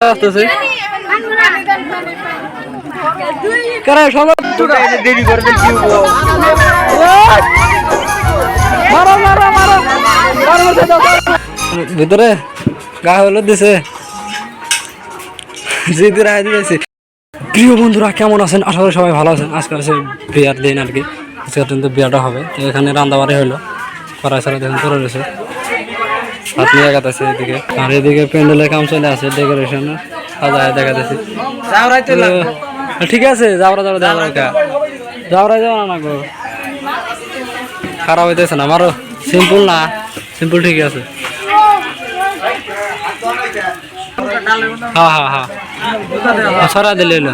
আসতেছে। কারা সবাই দেরি করবেন কি মারো মারো মারো। মারো মারো, দাও, দাও। ভিতরে গা হলুদ দিছে। জিদি রায় দিয়েছে প্রিয় বন্ধুরা কেমন আছেন? আশা করি সবাই ভালো আছেন। আজকে আছে বিয়ার দিন আর কি। আজকে কিন্তু বিয়াটা হবে। তো এখানে রান্দাবাড়ি হলো। কড়াই ছাড়া দেখুন করে রয়েছে। হাত দেখাতেছে এদিকে। আর এদিকে প্যান্ডেলের কাম চলে আছে ডেকোরেশন সাজায় দেখাতেছে। ঠিক আছে যাওয়া যাওয়া দরকার যাওয়া যাওয়া না গো। খারাপ হইতেছে না মারো। সিম্পল না সিম্পল ঠিক আছে। হ্যাঁ হ্যাঁ হ্যাঁ। সরা দিলে এলো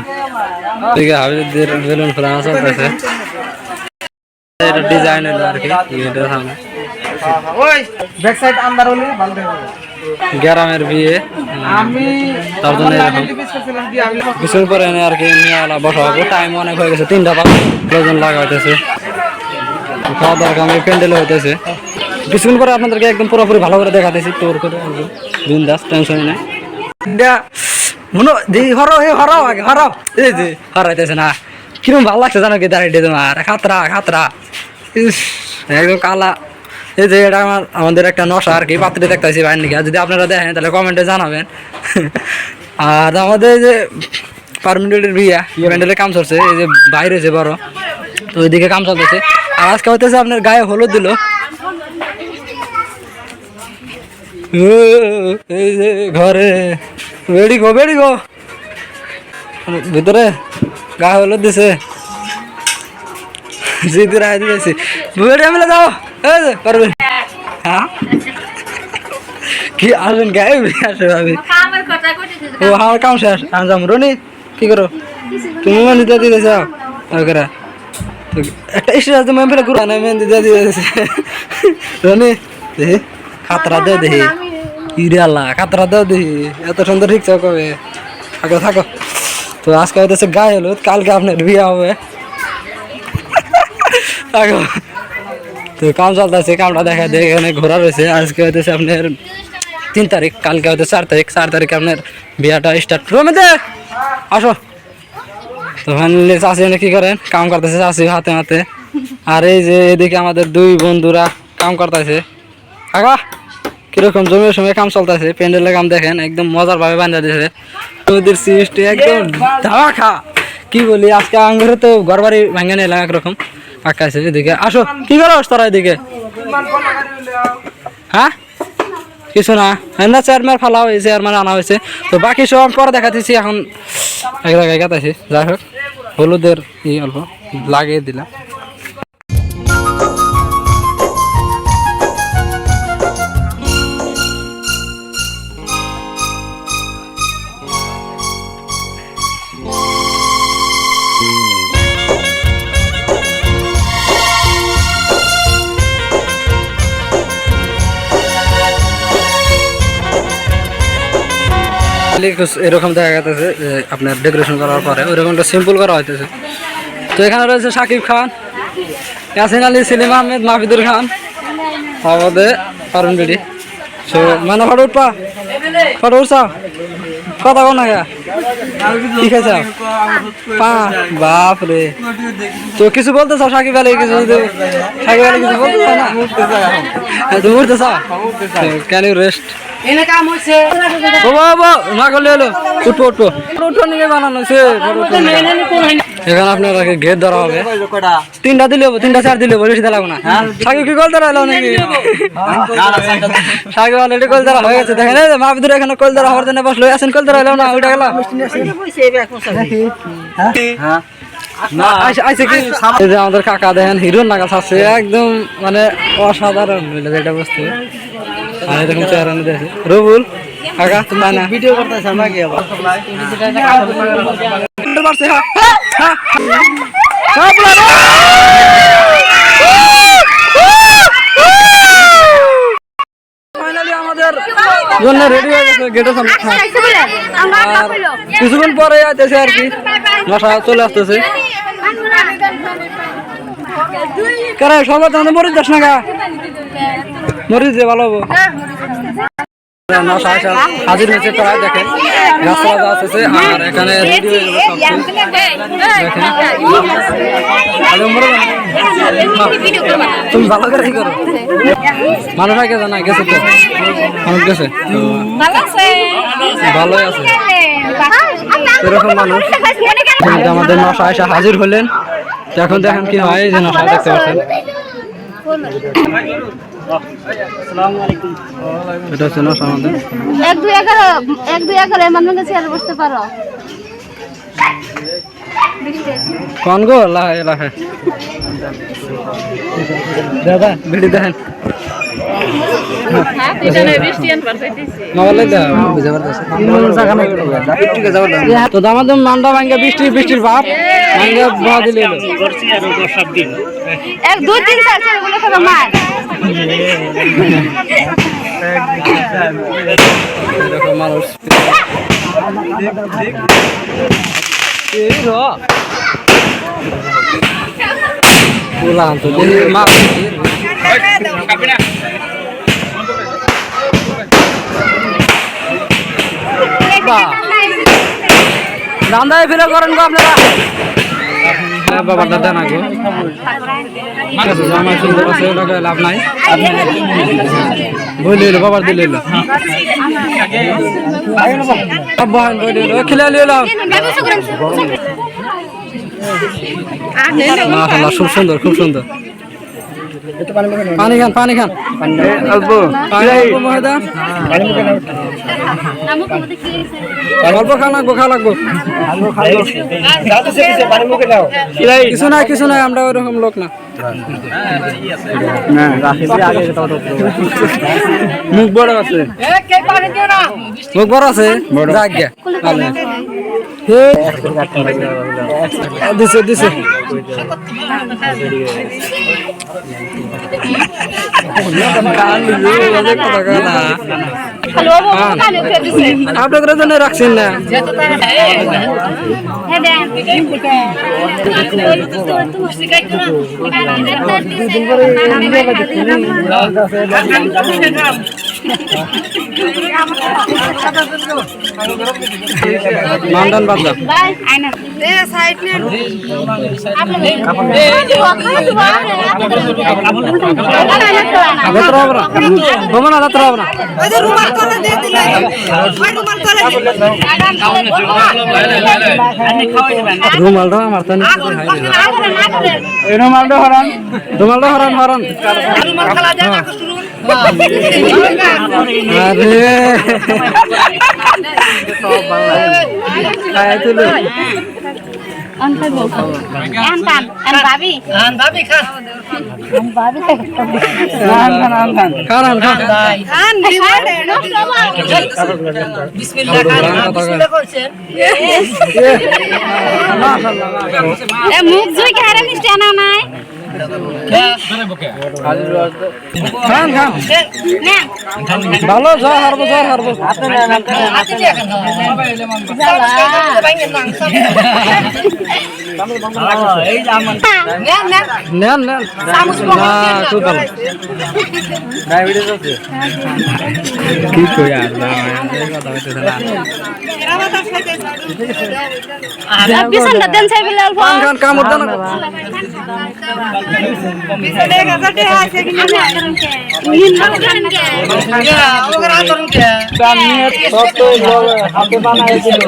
ঠিক আছে বেলুন ফোলানো চলতেছে। এটা ডিজাইন এলো আর কি এটা সামনে। ওই ব্যাক সাইড আন্দার হলে ভালো থাকবে গ্রামের বিয়ে আমি তার জন্য কিছুর পরে এনে আর কি নিয়ে আলা বসা হবে টাইম অনেক হয়ে গেছে তিনটা পাঁচ প্রয়োজন লাগা হইতেছে। খাওয়া দাওয়ার কাম প্যান্ডেলে হইতেছে। কিছুক্ষণ পরে আপনাদেরকে একদম পুরোপুরি ভালো করে দেখাতেছি তোর করে একদম বিন্দাস টেনশন নেই। মনো দেখি হরাও হে হরাও আগে হরাও এই যে হরাইতেছে না। কীরকম ভালো লাগছে জানো কি দাঁড়িয়ে তোমার। খাতরা খাতরা। একদম কালা। এই যে এটা আমার আমাদের একটা নশা আর কি, পাত্রে দেখতেছি বাইরে নাকি। যদি আপনারা দেখেন, তাহলে কমেন্টে জানাবেন। আর আমাদের যে পারমিনেন্টের বিয়া প্যান্ডেলের কাম চলছে, এই যে বাইরে যে বড়, তো ওইদিকে কাম চলতেছে। আর আজকে হইতেছে আপনার গায়ে হলুদ দিল। এই যে ঘরে। বেড়ি গো বেড়ি গো। ভিতরে গায়ে হলুদ দিছে। জিদি রায় দিয়েছি যাও। পারবেন হ্যাঁ? কি আসবেন গায়ে আসে ভাবি। ও, আমার কাম শেষ। আমি যাম। রনি, কি করো? তুমি মেহেন্দি দিয়ে দিতে চাও ওকে একটা স্টেজ আছে ফেলে ঘুরা না মেহেন্দি দিয়ে দিতেছে। রনি, দেখি। খাতরা দে দেখি। ইরে আল্লাহ খাতরা দাও দেখি। এত সুন্দর ঠিক কবে থাকো থাকো। তো আজকে হইতেছে গায়ে হলুদ। কালকে আপনার বিয়ে হবে। থাকো। তো কাম চলতেছে, কামটা দেখা দেয় এখানে ঘোরা রয়েছে। আজকে হইতেছে আপনার তিন তারিখ, কালকে হয়তো চার তারিখ। চার তারিখে আপনার বিয়াটা স্টার্ট রুমে দে আসো। তো ফাইনালি চাষি এনে কি করেন? কাম করতেছে চাষি হাতে হাতে। আর এই যে এদিকে আমাদের দুই বন্ধুরা কাম করতেছে। আগা কীরকম জমির সময় কাম চলতেছে? প্যান্ডেলের কাম দেখেন, একদম মজার ভাবে বান্ধা দিয়েছে। নদীর সৃষ্টি একদম ধামাখা কি বলি, আজকে আঙ্গুরে তো ঘর বাড়ি ভাঙে নিলাম একরকম আকাশে এদিকে। আসো, কি করো তোরা এদিকে? হ্যাঁ? কিছু না। না চেয়ারম্যান ফালা হয়েছে চেয়ারম্যান আনা হয়েছে। তো বাকি সব পরে দেখাতেছি, এখন এক জায়গায় গাতাছি। যাই হোক, হলুদের ই অল্প, লাগিয়ে দিলাম। এরকম দেখা যাচ্ছে যে আপনার ডেকোরেশন করার পরে ওইরকমটা সিম্পল করা হইতেছে। তো এখানে রয়েছে শাকিব খান, ইয়াসিন আলী, সেলিম আহমেদ, মাহফিদুর খান, আমাদের পারুন বিডি। সো মানে ফটো উঠপা ফটো উঠছা কথা কোন না ঠিক আছে। পা বাপ রে তো কিছু বলতে চাও সাকিব আলী কিছু সাকিব আলী কিছু বলতে চাও না হ্যাঁ, তুমি উঠতে চাও ক্যান ইউ রেস্ট এখানে আপনার গেট ধরা হবে। তিনটা দিলে হব তিনটা চার দিলে হব বেশি লাগবে না। সাকিব কি কল ধরা এলো নাকি? সাকিব অলরেডি কল ধরা হয়ে গেছে। দেখেন মাহবুদুর এখানে কল ধরা হওয়ার জন্য বসল। আসেন কল ধরা এলো না? ওইটা গেল। আমাদের কাকা দেখেন হিরোর নাগাল আছে একদম মানে অসাধারণ যেটা বুঝতে আর এরকম চেহারা দেখে রবুল কাকা তাই না ভিডিও করতেছ আমরা কি আবার উল্টো মারছে, হ্যাঁ, হ্যাঁ, হ্যাঁ। হ্যাঁ, পোলা, Finally আমাদের রেডি হয়ে গেছে গেটের সামনে। আর কিছুক্ষণ পরে আইতেছে আর কি মশা চলে আসতেছে। কারে সবার মরিচ যাস না গা? মরিচ দিয়ে ভালো হব। নশা হাজির হয়েছে প্রায় দেখেন। গাছপালা গাছ আছে আর এখানে রেডি হয়ে গেল সব দেখেন। তুমি ভালো করে করো। মানুষ আগে জানা গেছে তো। মানুষ গেছে। তো ভালোই আছে। এরকম মানুষ। কিন্তু আমাদের নশা এসে হাজির হলেন। এখন দেখেন কি হয় এই যে নশা দেখতে পাচ্ছেন। এটা হচ্ছে নশা আমাদের। এক দুই এগারো এক দুই এগারো এমন কাছে আর বসতে পারো। কোন গো? লাহে লাহে। দাদা? ভিড়ি তো দামাদম ভাঙ্গা বৃষ্টি বৃষ্টির ভাব। ভাঙ্গা বাহ দিলে এক দুই তিন চার চার বলে ফেলো মার মানুষ এই র। তো দেখি মাছ বাহ দান্দায় ফিরে করেন গো আপনারা হ্যাঁ বাবা দাদা না গো ঠিক আছে জামা সুন্দর আছে ওটাকে লাভ নাই বই লইলো বাবার লইলো লইলো খিলে মাশাআল্লাহ খুব সুন্দর খুব সুন্দর। পানি খান পানি খান। অল্প পানি অল্প মহিদা লাগবো খা লাগবো। কিছু নাই কিছু নাই আমরা ওরকম লোক না। মুখ বড় আছে। মুখ বড় আছে? যাক গে। ভালো হে। দিছে দিছে। আপনাদের জন্য রাখছেন না? মান্ডান বাদলা যাত্রা হবে না হবে না যাত্রা হবে না। রুমালটা আমার তো রুমালটা হরান। রুমালটা হরান হরান। খায় মুখ জুই খারে মিষ্টি আনা নাই? খান খান। ভালো জ্বর হারবো জ্বর হারবো। নেন নেন। না খুব ভালো কি কই আর না কথা হইতেছে না। পিছনটা দেন চাই বলে খান খান কামড় দাও না। হাতে বানাইছিল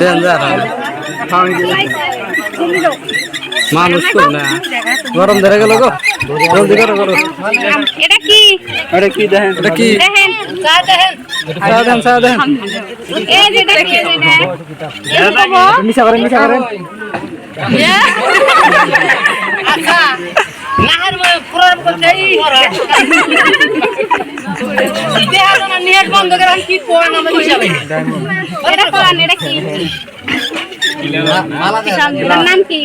ডেঞ্জার মানুষ তো না। গরম ধরে গেল গো। জলদি করো করো। এটা কি? এটা কি দেখেন? এটা কি? দেখেন চা দেখেন। চা দেন চা দেন। এই যে দেখেন এটা মিশা করেন মিশা করেন। আচ্ছা। নাহার করতে বন্ধ করে কি কোন নাম হিসাবে এটা কোন এটা কি? আপনার নাম কি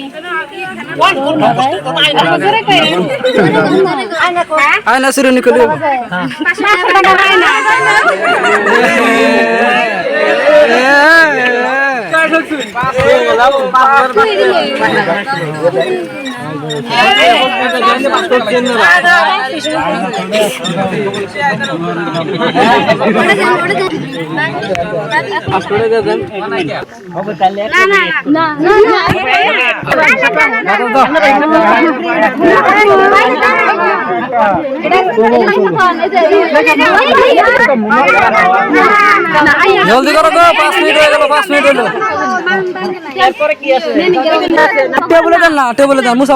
আয়না সিরুনি কলি জলদি করো গো পাঁচ মিনিট হয়ে গেল পাঁচ মিনিট হলো। টেবলে দেন না টেবলে দেন মুসা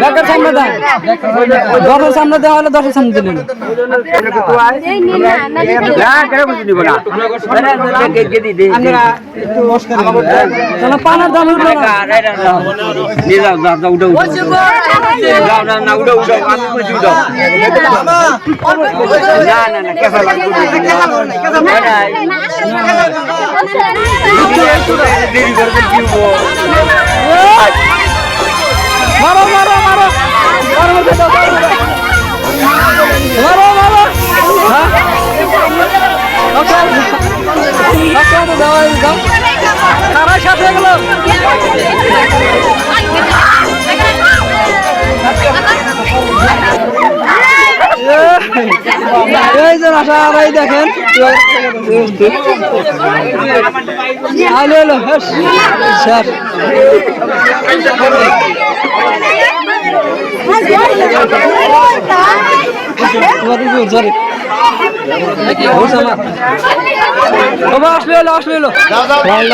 ব্যাগের সামনে দেন দশের সামনে দেওয়া হলে দশের সামনে দিলেন পানার দাম উঠল না মারো মারো মারো মারো মারো। মারো মারো হ্যাঁ? এই দাও। কারার সাথে এগুলো? এই দেখেন। আলো এলো হ্যাঁ স্যার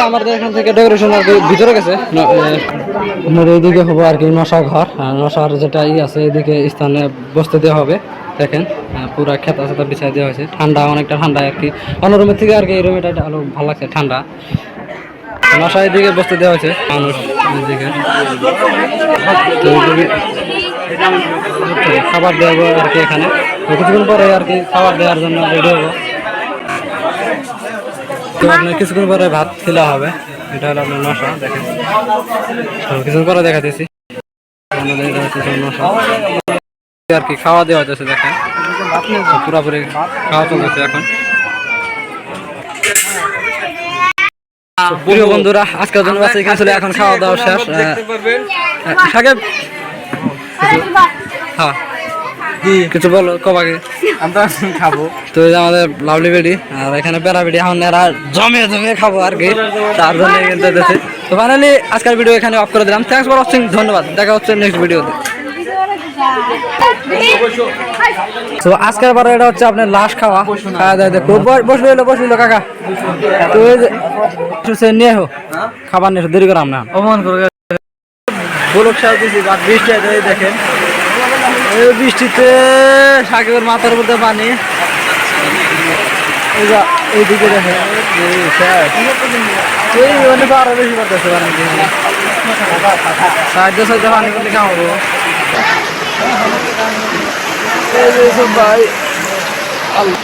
আমাদের এখান থেকে ডেকোরেশন আর ভিতরে গেছে। আপনার এইদিকে হব আর কি নশা ঘর। নশার যেটা ই আছে এদিকে স্থানে বসতে দেওয়া হবে। দেখেন পুরা খেতা খেতা বিছাই দেওয়া হয়েছে। ঠান্ডা, অনেকটা ঠান্ডা আর কি অন্য রুমের থেকে আর কি এই রুমে এটা আরও ভালো লাগছে, ঠান্ডা। নশা এদিকে বসতে দেওয়া হয়েছে। মানুষ এদিকে। খাবার দেবো আর কি এখানে। কিছুক্ষণ পরে আর কি খাবার দেওয়ার জন্য রেডি হব। আপনার কিছুক্ষণ পরে ভাত খেলা হবে। এটা হলো আপনার নশা, দেখেন। কিছুক্ষণ পরে দেখাতেছি। আমাদের এটা হচ্ছে সব নশা আর কি খাওয়া দেওয়া দেখেন। পুরোপুরি খাওয়া চলতেছে এখন। প্রিয় বন্ধুরা আজকের জন্য বাস এখানে ছিল এখন খাওয়া দাওয়া শেষ। সাকিব? হ্যাঁ। কিছু বলো কবাকে আমরা খাব। তো আমাদের লাভলি বেডি আর এখানে প্যারা বেডি এখন এরা জমে জমে খাব আর কি। তার জন্য কিন্তু তো ফাইনালি আজকের ভিডিও এখানে অফ করে দিলাম। থ্যাংকস ফর ওয়াচিং ধন্যবাদ। দেখা হচ্ছে নেক্সট ভিডিওতে তো আজকের বারে এটা হচ্ছে আপনার লাশ খাওয়া। খাওয়া এলো এলো কাকা। তো যে সে নিয়ে হো খাবার নিয়ে দেরি অপমান করে বৃষ্টি দেখেন। এই বৃষ্টিতে সাকিবের মাথার মধ্যে পানি। এইদিকে দেখেন। এই মানে আরও বেশি করতেছে সাহায্য সাহায্য পানি সব ভাই আল্লাহ